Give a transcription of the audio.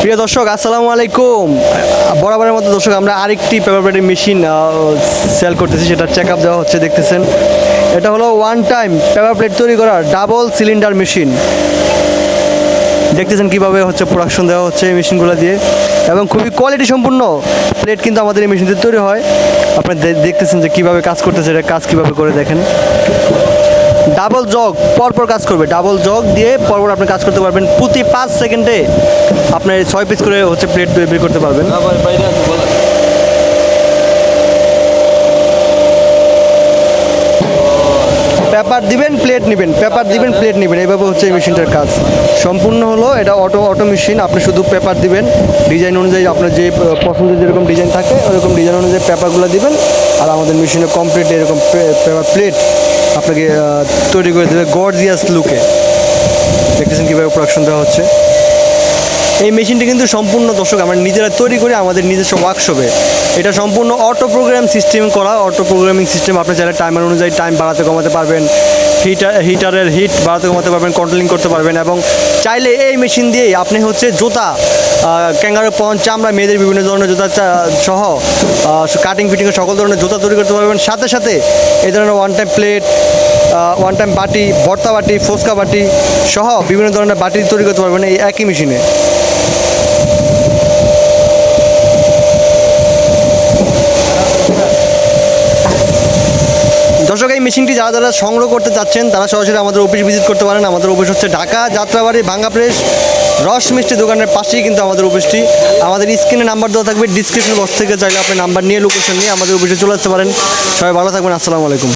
প্রিয় দর্শক, আসসালামু আলাইকুম। বরাবরের মতো দর্শক, আমরা আরেকটি পেপার প্লেটের মেশিন সেল করতেছি, সেটা চেক আপ দেওয়া হচ্ছে, দেখতেছেন। এটা হলো ওয়ান টাইম পেপার প্লেট তৈরি করার ডাবল সিলিন্ডার মেশিন দেখতেছেন কীভাবে হচ্ছে প্রোডাকশন দেওয়া হচ্ছে এই মেশিনগুলো দিয়ে। এবং খুবই কোয়ালিটি সম্পূর্ণ প্লেট কিন্তু আমাদের এই মেশিন দিয়ে তৈরি হয়। আপনারা দে- দেখতেছেন যে কীভাবে কাজ করতেছে, এটা কাজ কীভাবে করে দেখেন। ডাবল জগ পরপর কাজ করবে। ডাবল জগ দিয়ে পরপর আপনি কাজ করতে পারবেন। প্রতি পাঁচ সেকেন্ডে আপনার ছয় পিস করে হচ্ছে প্লেট তৈরি করতে পারবেন। পেপার দিবেন প্লেট নেবেন। পেপার দিবেন প্লেট নেবেন। এইভাবে হচ্ছে এই মেশিনটার কাজ। সম্পূর্ণ হলো এটা অটো অটো মেশিন আপনি শুধু পেপার দিবেন। ডিজাইন অনুযায়ী আপনার যে পছন্দের যেরকম ডিজাইন থাকে ওরকম ডিজাইন অনুযায়ী পেপারগুলো দিবেন। আর আমাদের মেশিনে কমপ্লিট এরকম পেপার প্লেট আপনাকে তৈরি করে দেবে গর্জিয়াস লুকে দেখতেছেন কীভাবে প্রোডাকশন দেওয়া হচ্ছে। এই মেশিনটি কিন্তু সম্পূর্ণ দর্শক, আমরা নিজেরা তৈরি করে, আমাদের নিজস্ব ওয়ার্কশপে এটা সম্পূর্ণ অটো প্রোগ্রাম সিস্টেম করা অটো প্রোগ্রামিং সিস্টেম আপনি চাইলে টাইমার অনুযায়ী টাইম বাড়াতে কমাতে পারবেন হিটার হিটারের হিট বাড়াতে কমাতে পারবেন কন্ট্রোলিং করতে পারবেন এবং চাইলে এই মেশিন দিয়েই আপনি হচ্ছে জুতা ক্যাঙ্গারো, পন, চামড়া, মেয়েদের বিভিন্ন ধরনের জুতা সহ কাটিং ফিটিং সকল ধরনের জুতা তৈরি করতে পারবেন। সাথে সাথে এই ধরনের one time plate one time বাটি, ভর্তা বাটি ফুচকা বাটি সহ বিভিন্ন ধরনের বাটি তৈরি করতে পারবেন এই একই মেশিনে দর্শক, এই মেশিনটি যারা যারা সংগ্রহ করতে চাচ্ছেন, তারা সরাসরি আমাদের অফিস ভিজিট করতে পারেন। আমাদের অফিস হচ্ছে ঢাকা যাত্রাবাড়ি, ভাঙ্গা প্রেস রস মিষ্টি দোকানের পাশেই কিন্তু আমাদের অফিসটি আমাদের স্ক্রিনে নাম্বার দেওয়া থাকবে ডিসক্রিপশন বক্স থেকে চাইলে আপনি নাম্বার নিয়ে লোকেশন নিয়ে আমাদের অফিসে চলে আসতে পারেন। সবাই ভালো থাকবেন, আসসালামু আলাইকুম।